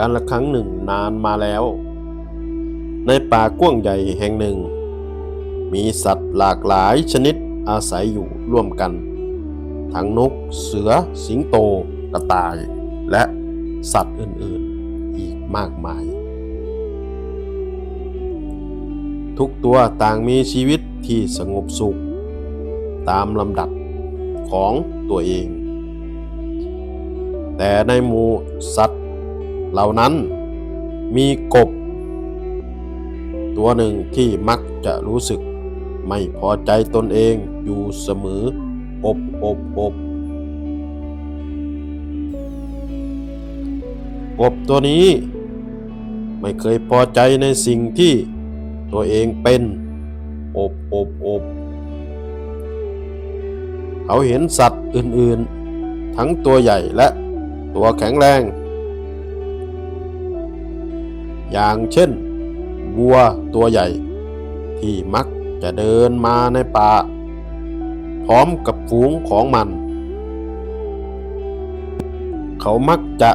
การละครั้งหนึ่งนานมาแล้ว ในป่ากว้างใหญ่แห่งหนึ่ง มีสัตว์หลากหลายชนิดอาศัยอยู่ร่วมกัน ทั้งนก เสือ สิงโต กระต่าย และสัตว์อื่นๆ อีกมากมาย ทุกตัวต่างมีชีวิตที่สงบสุข ตามลำดับของตัวเอง แต่ในหมู่สัตว เหล่านั้นมีกบ ตัวหนึ่งที่มักจะรู้สึกไม่พอใจตนเองอยู่เสมอ อบอบอบกบตัวนี้ ไม่เคยพอใจในสิ่งที่ตัวเองเป็นอบอบอบเขาเห็นสัตว์อื่น ๆ ทั้งตัวใหญ่และตัวแข็งแรง อย่างเช่นวัวตัวใหญ่ ที่มักจะเดินมาในป่า พร้อมกับฝูงของมัน เขามักจะ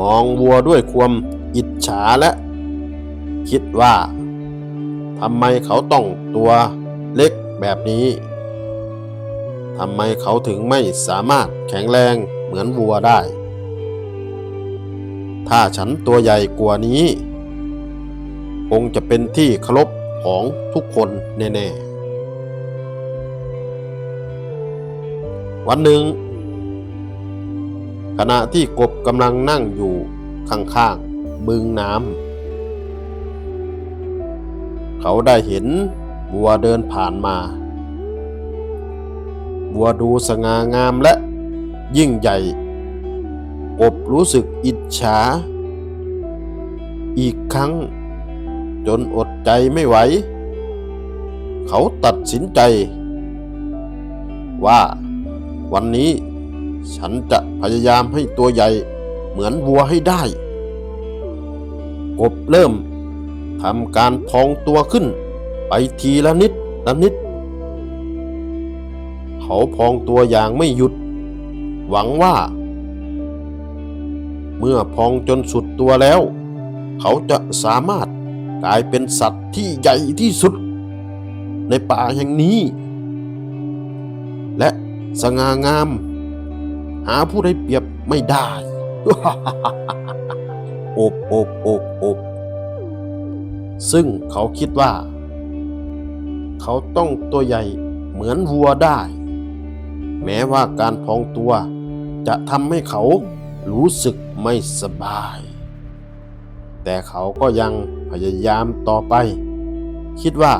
มองวัวด้วยความอิจฉาและ คิดว่าทำไมเขาต้องตัวเล็กแบบนี้ทำไมเขาถึงไม่สามารถแข็งแรงเหมือนวัวได้ ถ้าฉันตัวใหญ่กว่านี้ คงจะเป็นที่เคารพของทุกคนแน่ๆ วันหนึ่ง ขณะที่กบกำลังนั่งอยู่ข้างๆบึงน้ำ เขาได้เห็นวัวเดินผ่านมาวัวดูสง่างามและยิ่งใหญ่ กบรู้สึกอิจ ฉา อีกครั้ง จนอดใจไม่ไหว เขาตัดสินใจ ว่าวันนี้ฉันจะพยายามให้ตัวใหญ่เหมือนวัวให้ได้ กบเริ่มทำการพองตัวขึ้น ไปทีละนิดละนิด เขาพองตัวอย่างไม่หยุด หวังว่า เมื่อพองจนสุดตัวแล้ว เขาจะสามารถกลายเป็นสัตว์ที่ใหญ่ที่สุด ในป่าแห่งนี้ และสง่างาม หาผู้ใดเปรียบไม่ได้อบอบอบอบซึ่งเขาคิดว่า เขาต้องตัวใหญ่เหมือนวัวได้ แม้ว่าการพองตัวจะทำให้เขารู้สึก ไม่สบาย แต่เขาก็ยังพยายามต่อไป คิดว่า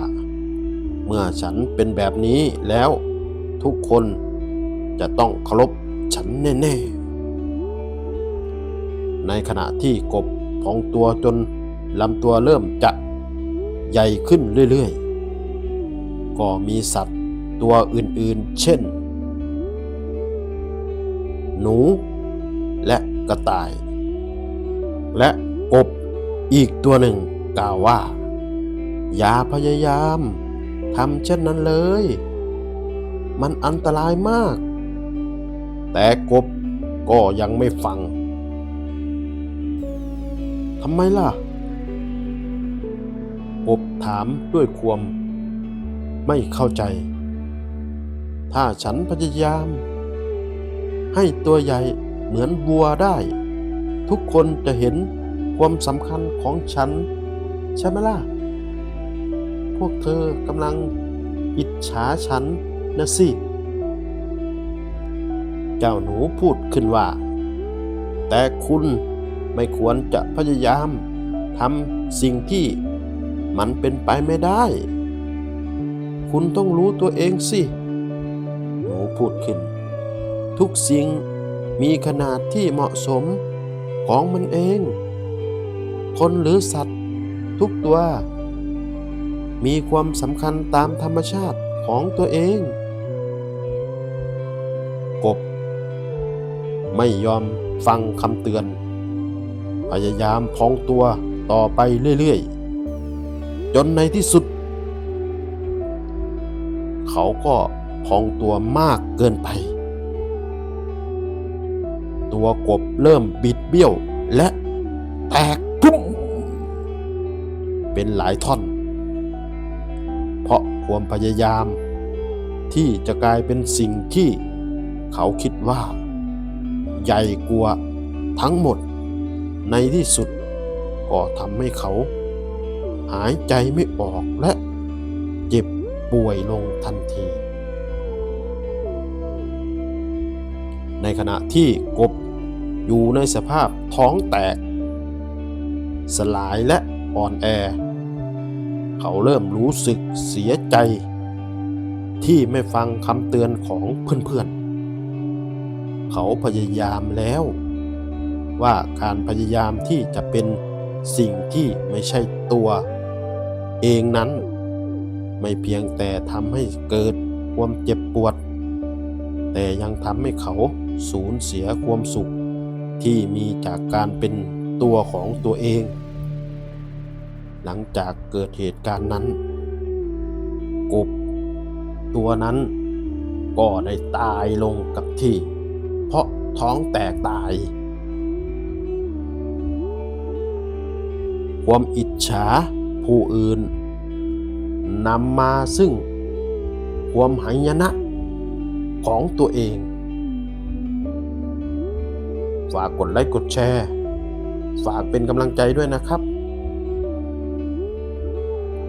เมื่อฉันเป็นแบบนี้แล้วทุกคนจะต้องเคารพฉันแน่ๆ ในขณะที่กบพองตัวจนลำตัวเริ่มจะใหญ่ขึ้นเรื่อยๆ ก็มีสัตว์ตัวอื่นๆ เช่น หนูและ กระต่าย และกบอีกตัวหนึ่งกล่าวว่า อย่าพยายามทำเช่นนั้นเลย มันอันตรายมาก แต่กบก็ยังไม่ฟังทำไมล่ะกบถามด้วยความไม่เข้าใจ ถ้าฉันพยายาม ให้ตัวใหญ่ เหมือนวัวได้ ทุกคนจะเห็นความสำคัญของฉัน ใช่ไหมล่ะ พวกเธอกำลังอิจฉาฉันนะสิ เจ้าหนูพูดขึ้นว่า แต่คุณไม่ควรจะพยายามทำสิ่งที่มันเป็นไปไม่ได้ คุณต้องรู้ตัวเองสิ หนูพูดขึ้น ทุกสิ่ง มีขนาดที่เหมาะสมของมันเอง คนหรือสัตว์ทุกตัว มีความสำคัญตามธรรมชาติของตัวเอง กบ ไม่ยอมฟังคำเตือน พยายามพองตัวต่อไปเรื่อยๆ จนในที่สุด เขาก็พองตัวมากเกินไป ตัวกบเริ่มบิดเบี้ยว และแตกพุ่มเป็นหลายท่อน เพราะความพยายาม ที่จะกลายเป็นสิ่งที่เขาคิดว่า ใหญ่กว่าทั้งหมด ในที่สุดก็ทำให้เขา หายใจไม่ออกและเจ็บป่วยลงทันที ในขณะที่กบอยู่ในสภาพท้องแตก สลายและอ่อนแอ เขาเริ่มรู้สึกเสียใจ ที่ไม่ฟังคำเตือนของเพื่อนๆ เขาพยายามแล้ว ว่าการพยายามที่จะเป็นสิ่งที่ไม่ใช่ตัว เองนั้น ไม่เพียงแต่ทำให้เกิดความเจ็บปวด แต่ยังทำให้เขา สูญเสียความสุขที่มีจากการเป็นตัวของตัวเอง หลังจากเกิดเหตุการณ์นั้น กบตัวนั้นก็ได้ตายลงกับที่ เพราะท้องแตกตาย ความอิจฉาผู้อื่นนำมาซึ่งความหายนะของตัวเอง ฝากกดไลค์กดแชร์ ฝากเป็นกำลังใจด้วยนะครับ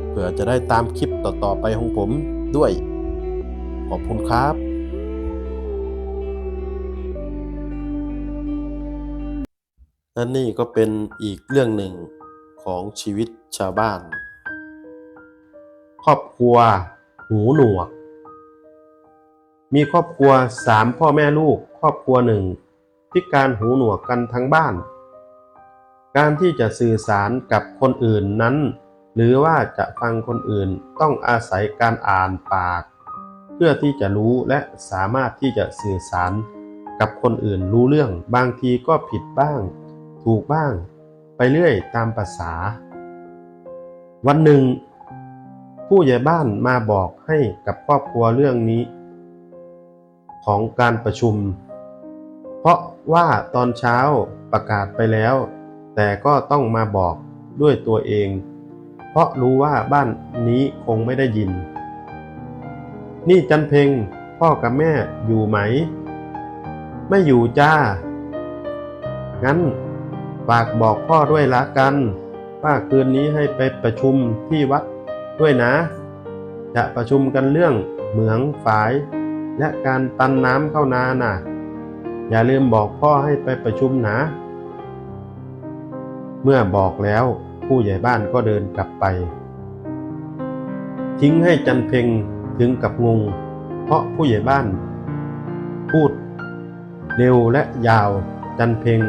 เพื่อจะได้ตามคลิปต่อๆไปของผมด้วย ขอบคุณครับและนี่ก็เป็นอีกเรื่องหนึ่งของชีวิตชาวบ้าน ครอบครัว หูหนวก มีครอบครัวสามพ่อแม่ลูก ครอบครัวหนึ่ง พิการหูหนวกกันทั้งบ้าน การที่จะสื่อสารกับคนอื่นนั้น หรือว่าจะฟังคนอื่นต้องอาศัยการอ่านปาก เพื่อที่จะรู้และสามารถที่จะสื่อสารกับคนอื่นรู้เรื่องบางทีก็ผิดบ้าง ถูกบ้าง ไปเรื่อยตามภาษา วันหนึ่ง ผู้ใหญ่บ้านมาบอกให้กับครอบครัวเรื่องนี้ ของการประชุม เพราะ ว่าตอนเช้าประกาศไปแล้ว แต่ก็ต้องมาบอกด้วยตัวเอง เพราะรู้ว่าบ้านนี้คงไม่ได้ยิน นี่จันเพงพ่อกับแม่อยู่ไหม ไม่อยู่จ้า งั้นฝากบอกพ่อด้วยละกัน ว่าคืนนี้ให้ไปประชุมที่วัดด้วยนะ จะประชุมกันเรื่องเหมืองฝาย และการตันน้ำเข้านาน่ะ อย่าลืมบอกพ่อให้ไปประชุมนะ เมื่อบอกแล้วผู้ใหญ่บ้านก็เดินกลับไป ทิ้งให้จันเพ็งถึงกับงง เพราะผู้ใหญ่บ้าน พูด เร็วและยาวจันเพ็ง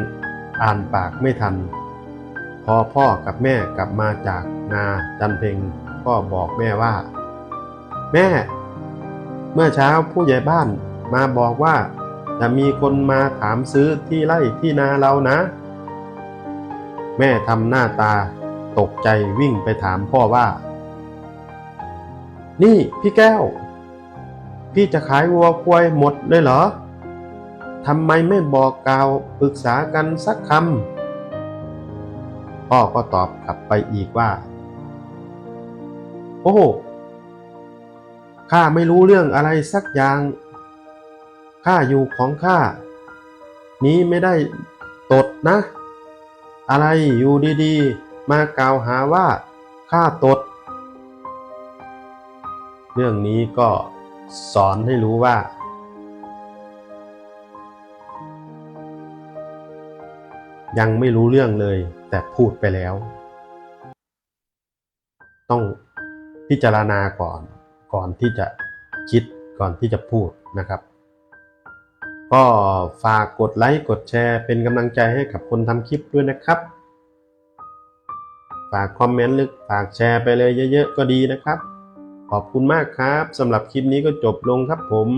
อ่านปากไม่ทัน พอพ่อกับแม่กลับมาจากนาจันเพ็งก็บอกแม่ว่า แม่ เมื่อเช้าผู้ใหญ่บ้านมาบอกว่า จะมีคนมาถามซื้อที่ไร่ที่นาเรานะ แม่ทำหน้าตาตกใจวิ่งไปถามพ่อว่า นี่พี่แก้ว พี่จะขายวัวควายหมดเลยเหรอทำไมไม่บอกกล่าวปรึกษากันสักคำพ่อก็ตอบกลับไปอีกว่า โอ้ข้าไม่รู้เรื่องอะไรสักอย่าง ข้าอยู่ของข้า นี้ไม่ได้ตดนะ อะไรอยู่ดีๆ มากล่าวหาว่าข้าตด เรื่องนี้ก็สอนให้รู้ว่า ยังไม่รู้เรื่องเลย แต่พูดไปแล้ว ต้องพิจารณาก่อน ก่อนที่จะคิดก่อนที่จะพูดนะครับ ก็ฝากกดไลค์กดแชร์เป็นกำลังใจให้กับคนทำคลิปด้วยนะครับ ฝากคอมเมนต์หรือฝากแชร์ไปเลยเยอะๆก็ดีนะครับ ขอบคุณมากครับสำหรับคลิปนี้ก็จบลงครับผม